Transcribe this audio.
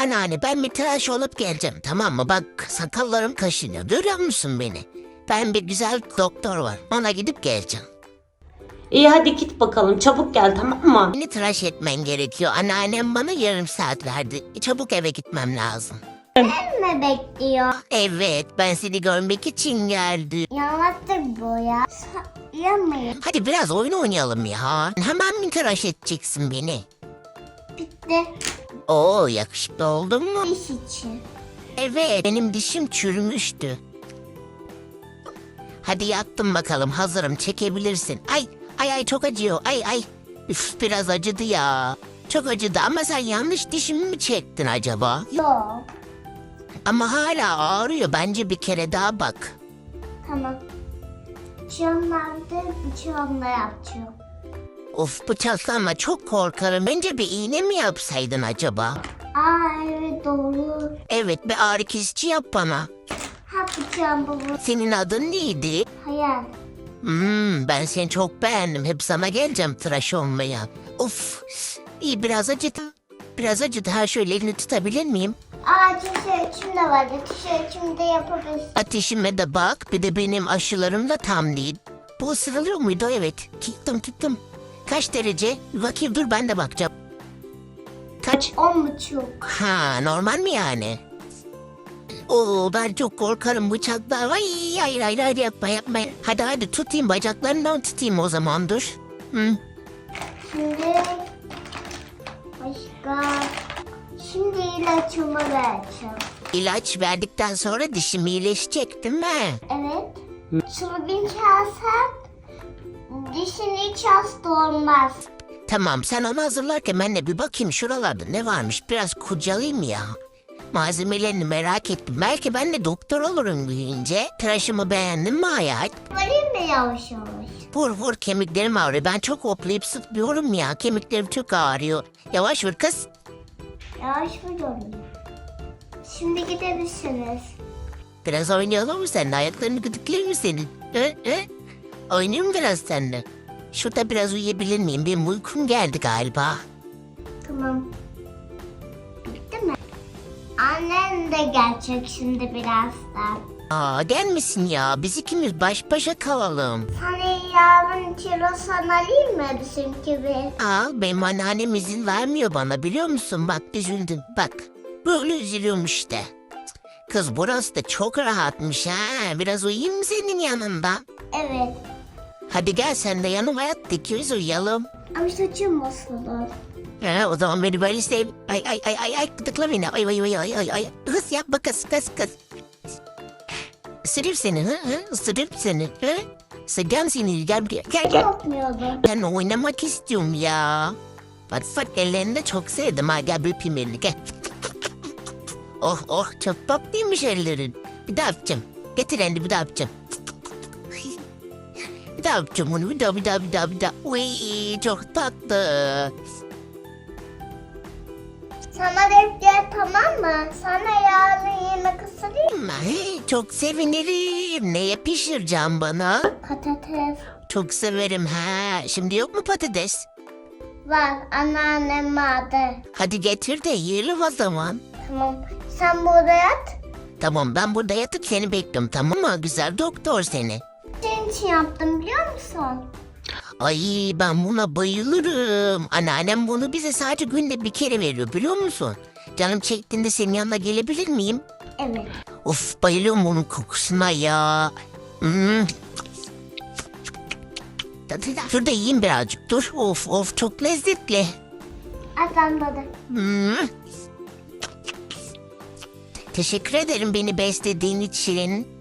Anneanne ben bir tıraş olup geleceğim tamam mı? Bak sakallarım kaşınıyor. Görüyor musun beni? Ben bir güzel doktor var. Ona gidip geleceğim. İyi hadi git bakalım çabuk gel tamam mı? Beni tıraş etmen gerekiyor. Anneannem bana yarım saat verdi. Çabuk eve gitmem lazım. mi bekliyor? Evet ben seni görmek için geldim. Yalattı bu ya. Yamayın. Hadi biraz oyun oynayalım ya. Hemen mi tıraş edeceksin beni? Bitti. Oo yakışıklı oldun mu? İş için. Evet benim dişim çürümüştü. Hadi yattım bakalım hazırım çekebilirsin. Ay ay ay çok acıyor ay ay. Üf biraz acıdı ya. Çok acıdı ama sen yanlış dişimi mi çektin acaba? Yok. Ama hala ağrıyor bence bir kere daha bak. Tamam. Çığımlarda bıçağımla yapacağım. Of bıçaklanma çok korkarım. Bence bir iğne mi yapsaydın acaba? Aa evet doğru. Evet bir ağrı kesici yap bana. Ha bıçağım bu. Senin adın neydi? Hayal. Hmm, ben seni çok beğendim. Hep sana geleceğim tıraş olmaya. Of, iyi biraz acıdı. Biraz acıdı. Ha şöyle elini tutabilir miyim? Aa tişörtüm de vardı. Tişörtümü de yapabilirsin. Ateşime de bak. Bir de benim aşılarım da tam değil. Bu ısırılıyor muydu? Evet. Tuttum tuttum. Kaç derece? Bakayım dur ben de bakacağım. Kaç? On buçuk. Ha normal mi yani? Oo ben çok korkarım bıçaklar. Ay hayır hayır hayır yapma yapma. Hadi hadi tutayım bacaklarından tutayım o zaman dur. Hı. Şimdi başka. Şimdi ilaçımı vereceğim. İlaç verdikten sonra dişim iyileşecek değil mi? Evet. Çılgın çalsam dişin hiç hasta olmaz. Tamam sen onu hazırlarken ben de bir bakayım şuralarda ne varmış biraz kurcalayayım ya. Malzemelerini merak ettim. Belki ben de doktor olurum büyüyünce. Tıraşımı beğendin mi hayat? Varayım mı yavaş yavaş? Vur vur kemiklerim ağrıyor. Ben çok hoplayıp sıtmıyorum ya. Kemiklerim çok ağrıyor. Yavaş vur kız. Yavaş vuruyorum. Şimdi gidebilirsiniz. Biraz oynayalım mı seninle? Ayaklarını gıdıklayayım mı senin? He? He? Oynayayım biraz seninle? Şurada biraz uyuyabilir miyim? Benim uykum geldi galiba. Tamam. Bitti mi? Annen de gelecek şimdi birazdan. Aa gelmesin ya. Biz ikimiz baş başa kalalım. Sana yarın kilosan alayım mı bizim gibi? Al benim anneannem izin vermiyor bana biliyor musun? Bak üzüldüm bak. Böyle üzülüyorum işte. Kız burası da çok rahatmış ha. Biraz uyuyayım mı senin yanında? Evet. Hadi gel sen de yanıma yat ikimiz uyuyalım. Ama saçım bozulur. Ha, o zaman beni böyle sev. Ay ay ay ay ay gıdıkla beni. Ay ay ay ay ay ay. Hız yapma kız kız kız. Isırayım seni hı hı. Isırayım seni hı. Sıcağım seni gel buraya. Gel gel. Korkmuyordum. Ben oynamak istiyorum ya. Bak bak ellerini de çok sevdim ha. Gel bir öpeyim elini gel. Oh oh çok tatlıymış ellerin. Bir daha öpeceğim. Getir elini bir daha öpeceğim. Bir daha bir daha bir daha. Uy çok tatlı. Sana defter tamam mı? Sana yarın yemek ısırayım. Ay, çok sevinirim. Neye pişireceğim bana? Patates. Çok severim ha. Şimdi yok mu patates? Var anneannem vardı. Hadi getir de yiyelim o zaman. Tamam. Sen burada yat. Tamam ben burada yatıp seni bekliyorum tamam mı? Güzel doktor seni. İçin yaptım biliyor musun? Ay ben buna bayılırım. Anneannem bunu bize sadece günde bir kere veriyor biliyor musun? Canım çektiğinde senin yanına gelebilir miyim? Evet. Of bayılıyorum bunun kokusuna ya. Hmm. Şurada yiyeyim birazcık dur. Of of çok lezzetli. Adam da. Hmm. Teşekkür ederim beni beslediğin için.